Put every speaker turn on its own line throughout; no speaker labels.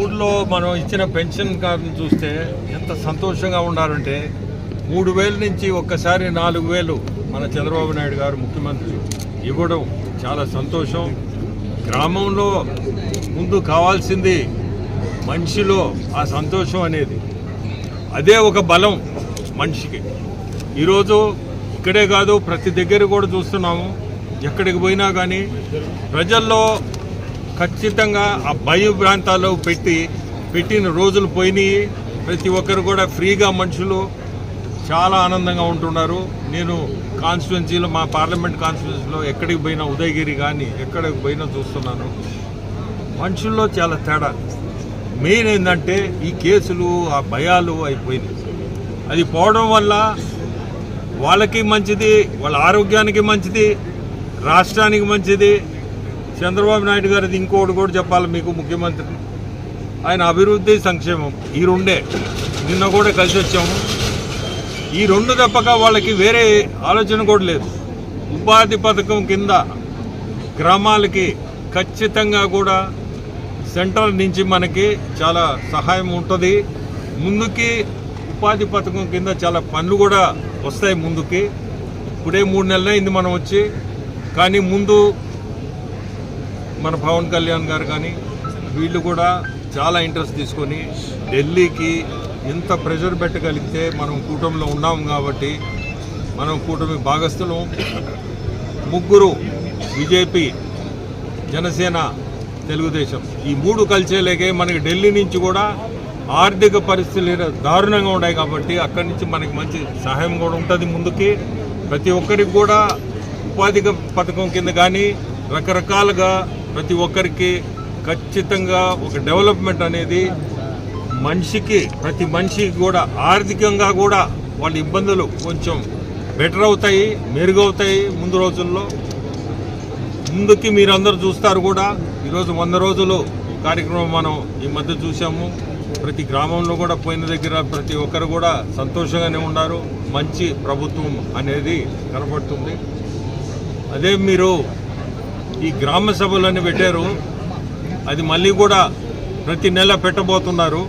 ఊళ్ళో మనం ఇచ్చిన పెన్షన్ కార్డును చూస్తే ఎంత సంతోషంగా ఉన్నారంటే మూడు వేల నుంచి ఒక్కసారి నాలుగు వేలు మన చంద్రబాబు నాయుడు గారు ముఖ్యమంత్రి ఇవ్వడం చాలా సంతోషం. గ్రామంలో ముందు కావాల్సింది మనిషిలో ఆ సంతోషం అనేది. అదే ఒక బలం మనిషికి. ఈరోజు ఇక్కడే కాదు ప్రతి దగ్గర కూడా చూస్తున్నాము. ఎక్కడికి పోయినా కానీ ప్రజల్లో ఖచ్చితంగా ఆ భయ ప్రాంతాల్లో పెట్టి పెట్టిన రోజులు పోయినాయి. ప్రతి ఒక్కరు కూడా ఫ్రీగా మనుషులు చాలా ఆనందంగా ఉంటున్నారు. నేను కాన్స్టిట్యున్సీలో మా పార్లమెంట్ కాన్స్టిట్యున్సీలో ఎక్కడికి పోయినా ఉదయగిరి కానీ ఎక్కడికి పోయినా చూస్తున్నాను. మనుషుల్లో చాలా తేడా. మెయిన్ ఏంటంటే ఈ కేసులు ఆ భయాలు అయిపోయినాయి. అది పోవడం వల్ల వాళ్ళకి మంచిది వాళ్ళ ఆరోగ్యానికి మంచిది రాష్ట్రానికి మంచిది చంద్రబాబు నాయుడు గారిది ఇంకోటి కూడా చెప్పాలి మీకు ముఖ్యమంత్రి. ఆయన అభివృద్ధి సంక్షేమం ఈ రెండే. నిన్న కూడా కలిసి వచ్చాము. ఈ రెండు తప్పక వాళ్ళకి వేరే ఆలోచన కూడా లేదు. ఉపాధి పథకం కింద గ్రామాలకి ఖచ్చితంగా కూడా సెంట్రల్ నుంచి మనకి చాలా సహాయం ఉంటుంది. ముందుకి ఉపాధి పథకం కింద చాలా పనులు కూడా వస్తాయి ముందుకి. ఇప్పుడే మూడు నెలలు అయింది మనం వచ్చి. కానీ ముందు మన పవన్ కళ్యాణ్ గారు కానీ వీళ్ళు కూడా చాలా ఇంట్రెస్ట్ తీసుకొని ఢిల్లీకి ఎంత ప్రెషర్ పెట్టగలిగితే మనం కూటమిలో ఉన్నాం కాబట్టి మనం కూటమి భాగస్థులం. ముగ్గురు బీజేపీ జనసేన తెలుగుదేశం ఈ మూడు కలిసేలేకే మనకి ఢిల్లీ నుంచి కూడా ఆర్థిక పరిస్థితులు దారుణంగా ఉన్నాయి కాబట్టి అక్కడి నుంచి మనకి మంచి సహాయం కూడా ఉంటుంది ముందుకి. ప్రతి ఒక్కరికి కూడా ఉపాధి పథకం కింద కానీ రకరకాలుగా ప్రతి ఒక్కరికి ఖచ్చితంగా ఒక డెవలప్మెంట్ అనేది మనిషికి ప్రతి మనిషికి కూడా ఆర్థికంగా కూడా వాళ్ళ ఇబ్బందులు కొంచెం బెటర్ అవుతాయి మెరుగవుతాయి ముందు రోజుల్లో. ముందుకి మీరందరూ చూస్తారు కూడా ఈరోజు వంద రోజులు కార్యక్రమం మనం ఈ మధ్య చూసాము ప్రతి గ్రామంలో కూడా పోయిన దగ్గర ప్రతి ఒక్కరు కూడా సంతోషంగానే ఉన్నారు. మంచి ప్రభుత్వం అనేది కనబడుతుంది అదే మీరు ఈ గ్రామ సభలని పెట్టారు. అది మళ్ళీ కూడా ప్రతి నెల పెట్టబోతున్నారు.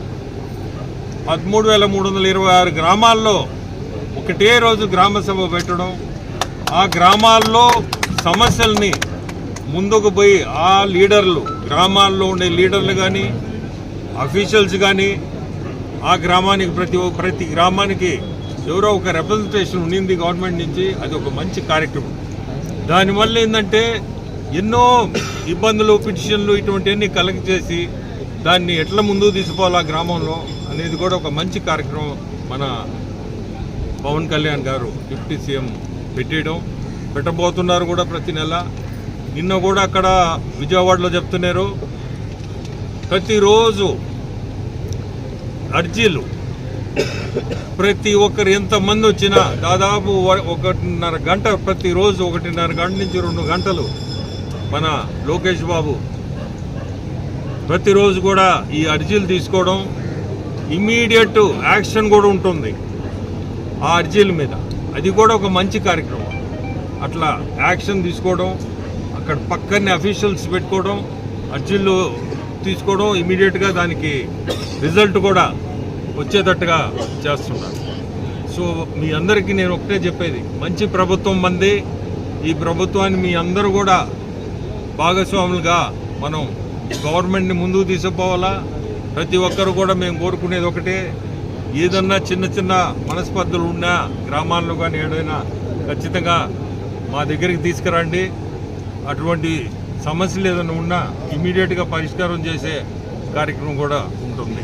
పదమూడు వేల మూడు వందల ఇరవై ఆరు గ్రామాల్లో ఒకటే రోజు గ్రామ సభ పెట్టడం. ఆ గ్రామాల్లో సమస్యల్ని ముందుకు పోయి ఆ లీడర్లు గ్రామాల్లో ఉండే లీడర్లు కానీ అఫీషియల్స్ కానీ ఆ గ్రామానికి ప్రతి ఒ- ప్రతి గ్రామానికి ఎవరో ఒక రిప్రజెంటేషన్ ఉండింది గవర్నమెంట్ నుంచి. అది ఒక మంచి కార్యక్రమం. దానివల్ల ఏంటంటే ఎన్నో ఇబ్బందులు పిటిషన్లు ఇటువంటివన్నీ కలెక్ట్ చేసి దాన్ని ఎట్లా ముందుకు తీసుకోవాలా గ్రామంలో అనేది కూడా ఒక మంచి కార్యక్రమం మన పవన్ కళ్యాణ్ గారు డిప్యూటీ సీఎం పెట్టేయడం. పెట్టబోతున్నారు కూడా ప్రతి నెల. నిన్న కూడా అక్కడ విజయవాడలో చెప్తున్నారు. ప్రతిరోజు అర్జీలు. ప్రతి ఒక్కరు ఎంతమంది వచ్చినా దాదాపు ఒకటిన్నర గంట ప్రతిరోజు ఒకటిన్నర గంట నుంచి రెండు గంటలు మన లోకేష్ బాబు ప్రతిరోజు కూడా ఈ అర్జీలు తీసుకోవడం ఇమ్మీడియట్ యాక్షన్ కూడా ఉంటుంది ఆ అర్జీల మీద. అది కూడా ఒక మంచి కార్యక్రమం. అట్లా యాక్షన్ తీసుకోవడం అక్కడ పక్కనే అఫీషియల్స్ పెట్టుకోవడం అర్జీలు తీసుకోవడం ఇమీడియట్గా దానికి రిజల్ట్ కూడా వచ్చేటట్టుగా చేస్తున్నారు. సో మీ అందరికీ నేను ఒకటే చెప్పేది మంచి ప్రభుత్వం మంది. ఈ ప్రభుత్వాన్ని మీ అందరూ కూడా భాగస్వాములుగా మనం గవర్నమెంట్ని ముందుకు తీసుకుపోవాలా? ప్రతి ఒక్కరు కూడా మేము కోరుకునేది ఒకటే. ఏదన్నా చిన్న చిన్న మనస్పర్ధలు ఉన్నా గ్రామాల్లో కానీ ఏదైనా ఖచ్చితంగా మా దగ్గరికి తీసుకురండి. అటువంటి సమస్యలు ఏదైనా ఉన్నా ఇమీడియట్గా పరిష్కారం చేసే కార్యక్రమం కూడా ఉంటుంది.